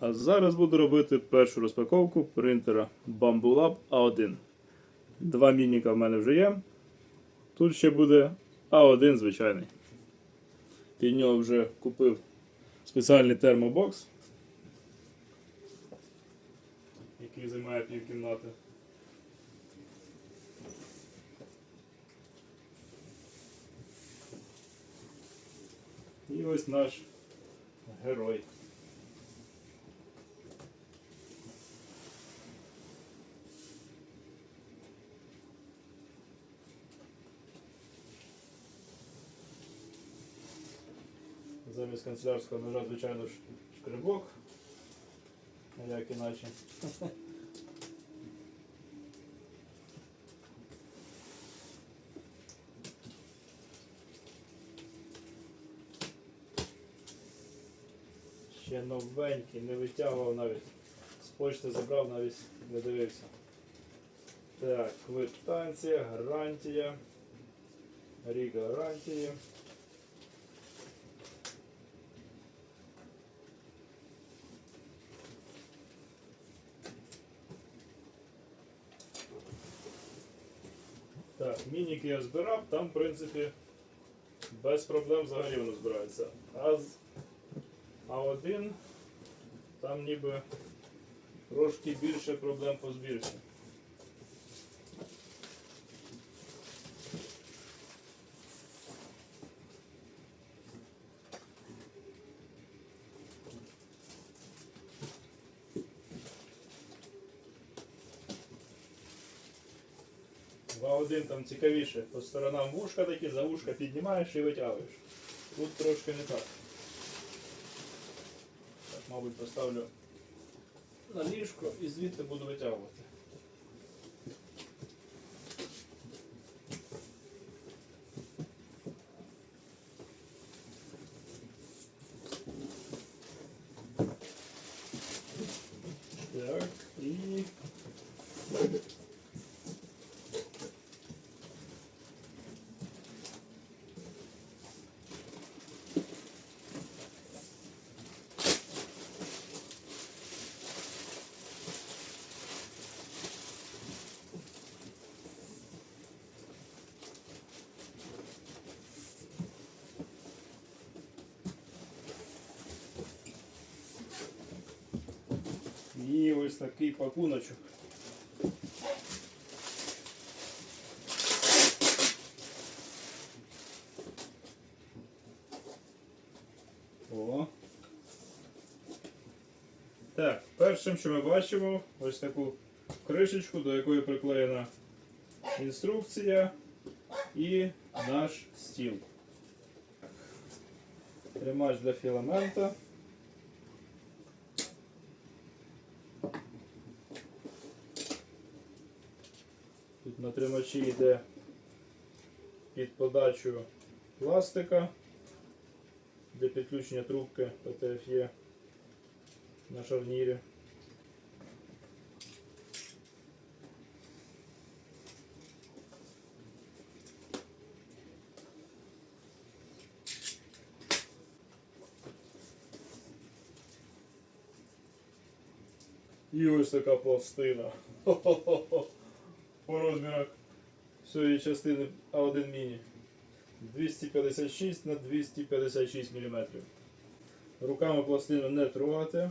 А зараз буду робити першу розпаковку принтера Bambulab A1. Два мініка в мене вже є. Тут ще буде А1 звичайний. Під нього вже купив спеціальний термобокс, який займає пів кімнати. І ось наш герой. Канцелярського ножа, звичайно шкребок. Як іначе. Ще новенький, не витягував навіть. З почти забрав, навіть не дивився. Так, квитанція, гарантія. Рік гарантії. Мініки я збирав, там, в принципі, без проблем взагалі воно збирається. А з А1 там ніби трошки більше проблем по збірці. А1 там цікавіше, по сторонам вушка такі, за вушка піднімаєш і витягуєш. Тут трошки не так. Так, мабуть, поставлю на ліжко і звідти буду витягувати. Так, і І ось такий пакуночок. О. Так, першим, що ми бачимо, ось таку кришечку, до якої приклеєна інструкція і наш стіл. Тримач для філамента. На тримачі йде під подачу пластика для підключення трубки ПТФЄ на шарнірі. І ось така пластина. Хо-хо-хо. По розмірах всієї частини А1 міні. 256 на 256 мм. Руками пластину не трогати.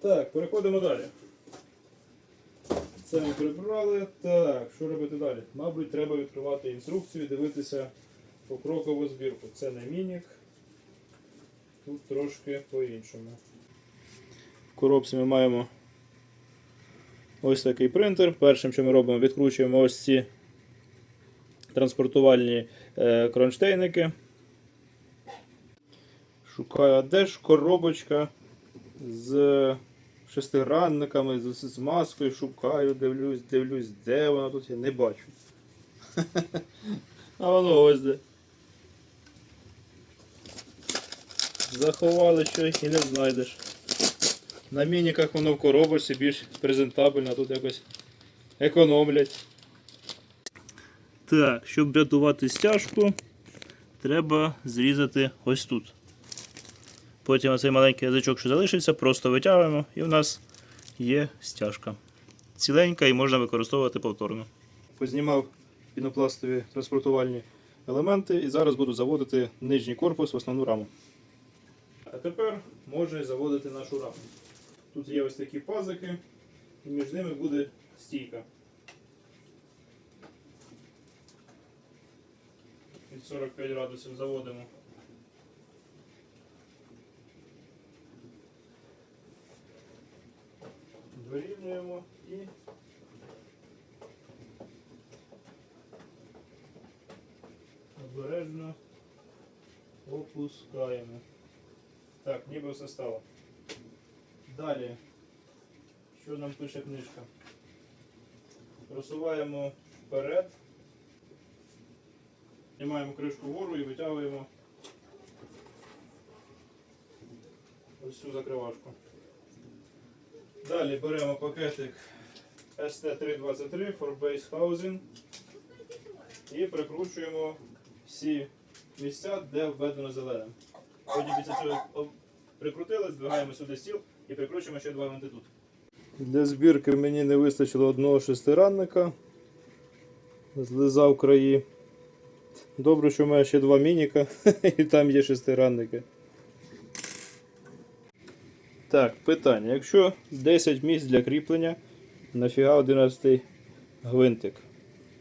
Так, переходимо далі. Це ми прибрали. Так, що робити далі? Мабуть, треба відкривати інструкцію і дивитися покрокову збірку. Це не мінік. Тут трошки по-іншому. Коробці ми маємо ось такий принтер. Першим, що ми робимо, відкручуємо ось ці транспортувальні е, кронштейники. Шукаю, а де ж коробочка з шестигранниками, з, з маскою. Шукаю, дивлюсь, дивлюсь, де вона тут я не бачу. А воно ось де. Заховали щось і не знайдеш. На мініках воно в коробочці більш презентабельно, тут якось економлять. Так, щоб рятувати стяжку, треба зрізати ось тут. Потім оцей маленький язичок, що залишився, просто витягуємо і в нас є стяжка. Ціленька і можна використовувати повторно. Познімав пінопластові транспортувальні елементи і зараз буду заводити нижній корпус в основну раму. А тепер можна і заводити нашу раму. Тут є ось такі пазики, і між ними буде стійка. Від 45 градусів заводимо. Вирівнюємо і обережно опускаємо. Так, ніби все стало. Далі, що нам пише книжка? Просуваємо вперед, знімаємо кришку вгору і витягуємо ось цю закривашку. Далі беремо пакетик ST323 for Base Housing і прикручуємо всі місця, де введено зеленим. Потім після цього прикрутили, здвигаємо сюди стіл і прикручуємо ще два винти тут. Для збірки мені не вистачило одного шестиранника. Злизав краї. Добре, що в мене ще два мініка, і там є шестиранники. Так, питання. Якщо 10 місць для кріплення, нафіга 11 гвинтик?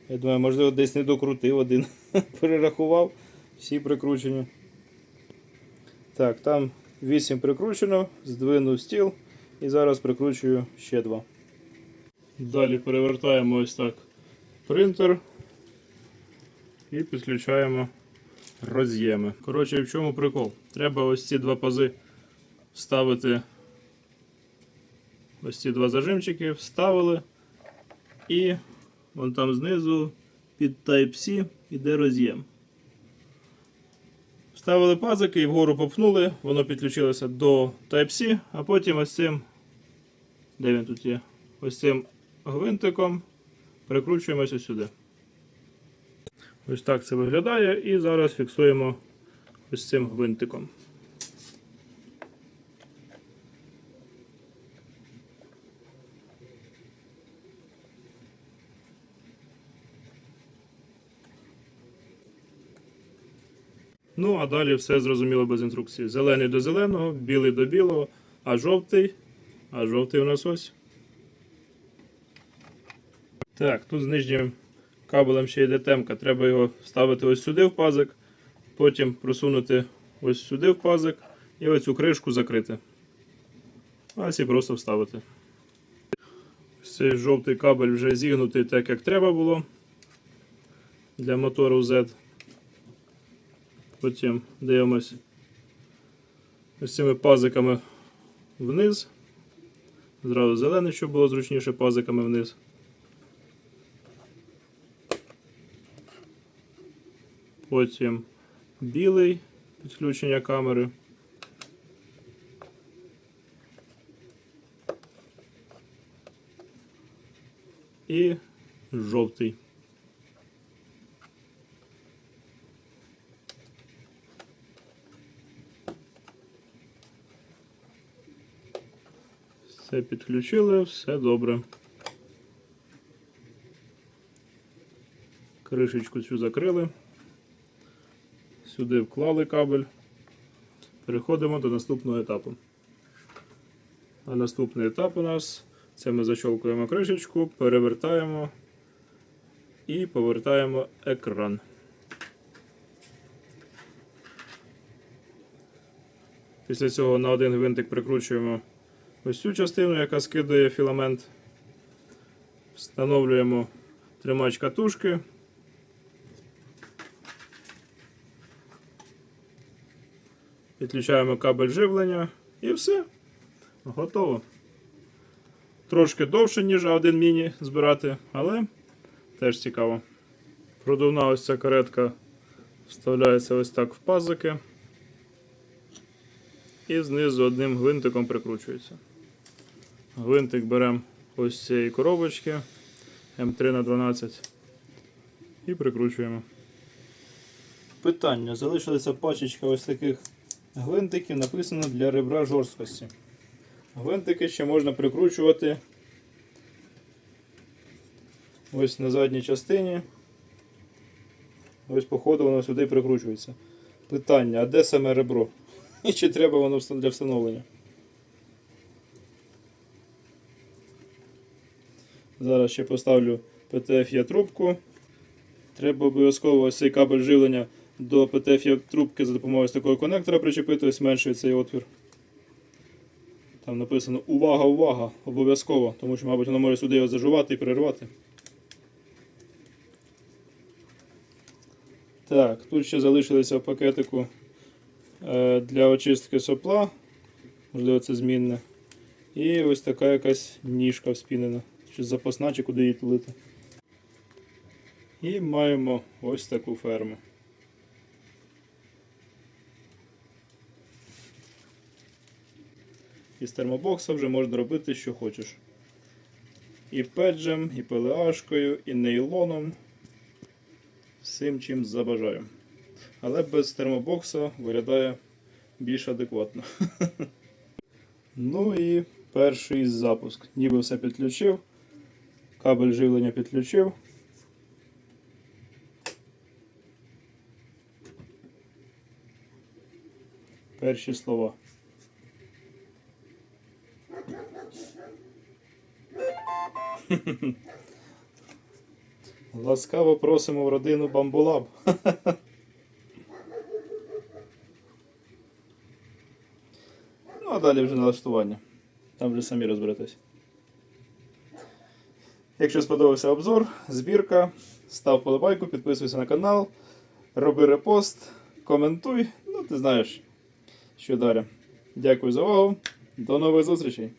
Я думаю, можливо, десь не докрутив один. Перерахував, всі прикручені. Так, там 8 прикручено, здвинув стіл і зараз прикручую ще два. Далі перевертаємо ось так принтер і підключаємо роз'єми. Коротше, в чому прикол? Треба ось ці два пази вставити. Ось ці два зажимчики вставили і вон там знизу під Type-C іде роз'єм. Вставили пазики і вгору попхнули, воно підключилося до Type-C, а потім ось цим, де він тут є, ось цим гвинтиком прикручуємося сюди. Ось так це виглядає, і зараз фіксуємо ось цим гвинтиком. Ну, а далі все зрозуміло без інструкції. Зелений до зеленого, білий до білого, а жовтий. А жовтий у нас ось. Так, тут з нижнім кабелем ще йде темка. Треба його вставити ось сюди в пазик, потім просунути ось сюди в пазик і оцю кришку закрити. А ці просто вставити. Цей жовтий кабель вже зігнутий так, як треба було для мотору Z. Потім дивимось ось цими пазиками вниз. Зразу зелений, щоб було зручніше пазиками вниз. Потім білий підключення камери. І жовтий. Все підключили, все добре. Кришечку цю закрили. Сюди вклали кабель. Переходимо до наступного етапу. А наступний етап у нас це ми защолкуємо кришечку, перевертаємо і повертаємо екран. Після цього на один гвинтик прикручуємо ось цю частину, яка скидає філамент. Встановлюємо тримач катушки. Підключаємо кабель живлення і все. Готово. Трошки довше, ніж один міні збирати, але теж цікаво. Продувна ось ця каретка вставляється ось так в пазики. І знизу одним гвинтиком прикручується. Гвинтик беремо ось цієї коробочки М3 на 12 і прикручуємо. Питання. Залишилася пачечка ось таких гвинтиків, написано для ребра жорсткості. Гвинтики ще можна прикручувати ось на задній частині. Ось, походу, воно сюди прикручується. Питання, а де саме ребро? І чи треба воно для встановлення? Зараз ще поставлю PTF-є трубку. Треба обов'язково ось цей кабель живлення до PTF-є трубки за допомогою такого конектора причепити, ось менший цей отвір. Там написано увага, увага! Обов'язково, тому що, мабуть, воно може сюди його зажувати і перервати. Так, тут ще залишилися в пакетику е, для очистки сопла. Можливо, це змінне. І ось така якась ніжка вспінена. Чи запасна, чи куди її тулити. І маємо ось таку ферму. Із термобокса вже можна робити, що хочеш. І педжем, і пелеашкою, і нейлоном. Всім чим забажаю. Але без термобокса виглядає більш адекватно. ну і перший запуск. Ніби все підключив. Кабель живлення підключив. Перші слова. Ласкаво просимо в родину Бамбулаб. ну, а далі вже налаштування. Там вже самі розберетесь. Якщо сподобався обзор, збірка, став подобайку, підписуйся на канал, роби репост, коментуй. Ну, ти знаєш, що далі. Дякую за увагу. До нових зустрічей!